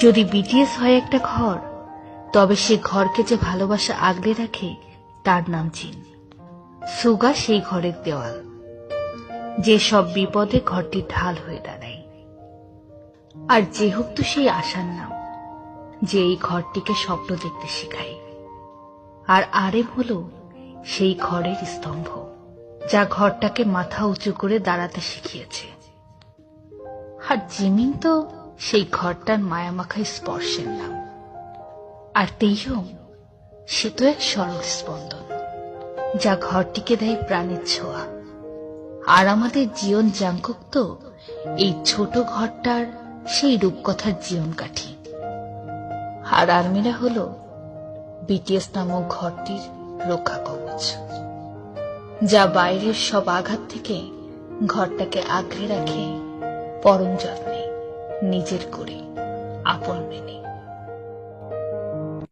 যদি বিটিএস হয় একটা ঘর, তবে সে ঘরকে যে ভালোবাসা আগলে রাখে, তার নাম চীন। সুগা সেই ঘরের দেওয়াল, যে সব বিপদে ঘরটি ঢাল হয়ে দাঁড়ায়। আর যে হোক তো সেই আশার নাম, যে এই ঘরটিকে স্বপ্ন দেখতে শেখায়। আর আরেম হলো সেই ঘরের স্তম্ভ, যা ঘরটাকে মাথা উঁচু করে দাঁড়াতে শিখিয়েছে। আর জিমিন তো সেই ঘরটার মায়ামাখায় স্পর্শের নাম। আর তেইহম সে তো এক সরল স্পন্দন যা ঘরটিকে দেয় প্রাণের ছোঁয়া। আর আমাদের জীবন জাঙ্কুক তো এই ছোট ঘরটার সেই রূপকথার জীবন কাঠি আর আর্মিরা হলো বিটিএস নামক ঘরটির রক্ষা কবচ, যা বাইরের সব আঘাত থেকে ঘরটাকে আগলে রাখে পরম যত্নে। নিজের করে আপন মেনে।